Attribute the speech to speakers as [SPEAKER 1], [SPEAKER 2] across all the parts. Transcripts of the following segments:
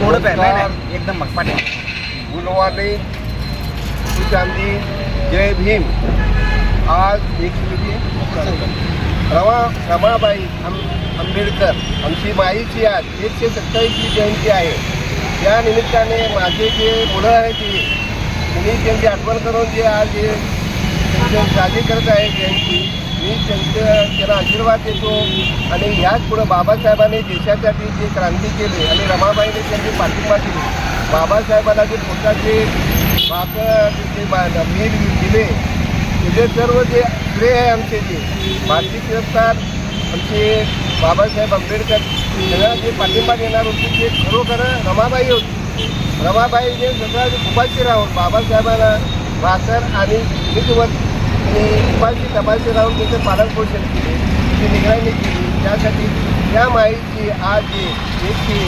[SPEAKER 1] थोडं प्या नाही
[SPEAKER 2] नमस्कार.
[SPEAKER 1] नाही एकदम मग पाठी
[SPEAKER 2] गुलवाने चांदी जय भीम. आज एकशे रमा रमाबाई आं आंबेडकर आमची माईची आज एकशे सत्तावीसची जयंती आहे. या निमित्ताने माझे जे मुलं आहेत ती मी त्यांची आठवण करून जे आज हे साजरी करत आहे जयंती मी त्यांचं त्यांना आशीर्वाद देतो. आणि ह्याच पुढं बाबासाहेबांनी देशासाठी जे क्रांती केली आणि रमाबाईने त्यांची पाठिंबा दिली. बाबासाहेबांना जे पोटाचे बाप जे बा- दिले तिथे सर्व जे श्रेय आहे आमचे जे. भारतीय तिरस्कार आमचे बाबासाहेब आंबेडकर त्यांना जे पाठिंबा देणार होते ते खरोखर रमाबाई होती. रमाबाईने सगळं उपाशी राहून बाबासाहेबांना भाकर आणि मीठवर आणि उपायची तपासणी राहून त्याचं पालनपोषण केले त्याची निगराणी केली. त्यासाठी या माईची आज जे एकशे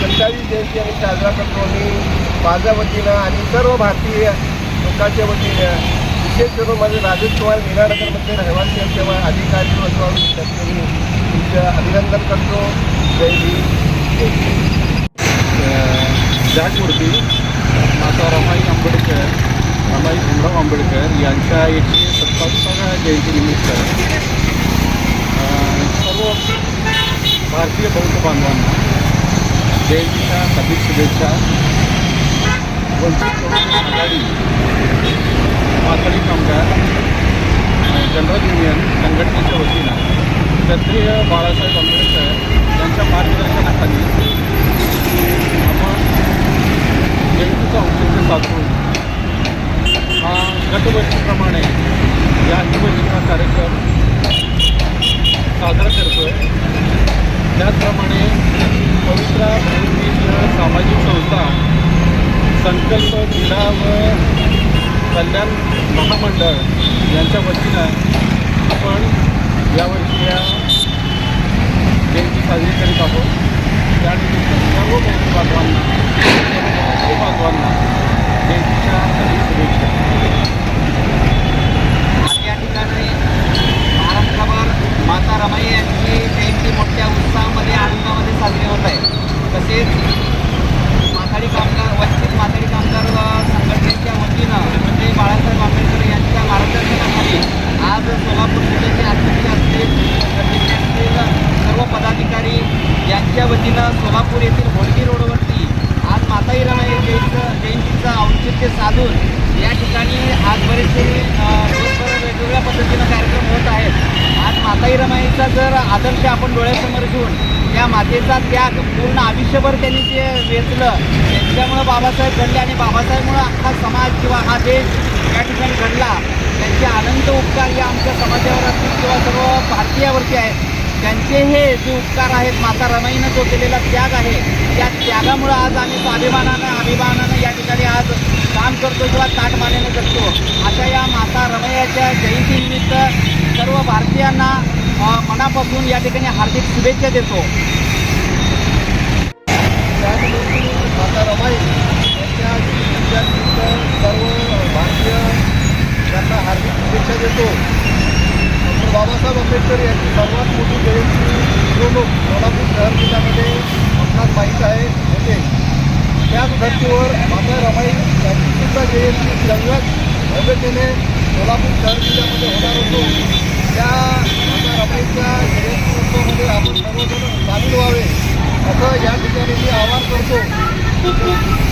[SPEAKER 2] सत्तावीस जयंती आम्ही साजरा करतो मी. माझ्या वतीनं आणि सर्व भारतीय लोकांच्या वतीनं विशेष करून माझे राजेश कुमार मीरानगरमध्ये रहिवासी असल्यामुळे अधिकारी असं तुमचं अभिनंदन करतो. जय भीम जय
[SPEAKER 3] मूर्ती माता रमाई आंबेडकर. अमाई भीमराव आंबेडकर यांच्या एकशे सत्तावीसाव्या जयंतीनिमित्त सर्व भारतीय बौद्ध बांधवांना जयंतीच्या हार्दिक शुभेच्छा. वंचित बहुजन आघाडी माथाडी कामगार जनरल युनियन संघटनेच्या वतीनं क्षत्रिय बाळासाहेब आंबेडकर यांच्या मार्गदर्शनाखाली आपण जयंतीचा औचित्य साधून हा गतवर्षीप्रमाणे या वर्षीचा कार्यक्रम साजरा करतो आहे त्याचप्रमाणे पवित्रा सामाजिक संस्था संकल्प क्रीडा व कल्याण महामंडळ यांच्या वतीनं आपण यावर्षी या जयंती साजरी करीत आहोत. त्यानिमित्त सर्व बौद्ध बांधवांना सर्व बांधवांना जयंतीच्या हार्दिक शुभेच्छा
[SPEAKER 1] आज या ठिकाणी महाराष्ट्रभर माता रमाई यांची जयंती मोठ्या उत्साहामध्ये आनंदामध्ये साजरी होत आहे तसेच माथाडी कामगार वंचित माथाडी कामगार व संघटनेच्या वतीनं म्हणजे बाळासाहेब आंबेडकर यांच्या मार्गदर्शनाखाली आज सोलापूर जिल्ह्याचे अध्यक्ष असतील प्रतिनिधी असतील सर्व पदाधिकारी यांच्या वतीनं सोलापूर येथील होळगी रोडवरती आज माताई रमाई जयंतीचं जयंतीचं औचित्य साधून या ठिकाणी आज बरेचसे वेगवेगळ्या पद्धतीनं कार्यक्रम होत आहेत. आज माताई रमाईचा जर आदर्श आपण डोळ्यासमोर घेऊन त्या मातेचा त्याग पूर्ण आयुष्यभर त्यांनी जे वेचलं त्यांच्यामुळं बाबासाहेब घडले आणि बाबासाहेबमुळं हा समाज किंवा हा देश या ठिकाणी घडला त्यांचे अनंत उपकार या आमच्या समाजावर असतील किंवा सर्व भारतीयावरती आहेत. त्यांचे हे जे उपकार आहेत माता रमाईनं जो केलेला त्याग आहे त्या त्यागामुळं आज आम्ही स्वाभिमानानं अभिमानानं या ठिकाणी आज काम करतो किंवा ताट मानेने जगतो अशा या माता रमैयाच्या जयंतीनिमित्त सर्व भारतीयांना मनापासून या ठिकाणी हार्दिक शुभेच्छा देतो.
[SPEAKER 2] माता रमाई यांच्या जयंतीनिमित्त सर्व भारतीय त्यांना हार्दिक शुभेच्छा देतो. बाबासाहेब आंबेडकर यांची सर्वात मोठी जयंती निवडणूक सोलापूर शहर जिल्ह्यामध्ये आपणास माहीत आहे होते त्याच धर्तीवर माता रमाई यांचीसुद्धा जयंती जंगलात भव्यतेने सोलापूर शहर जिल्ह्यामध्ये होणार होतो. त्या माता रमाईच्या जयंती उत्सवामध्ये आपण सर्वजण सामील व्हावे असं या ठिकाणी मी आवाहन करतो.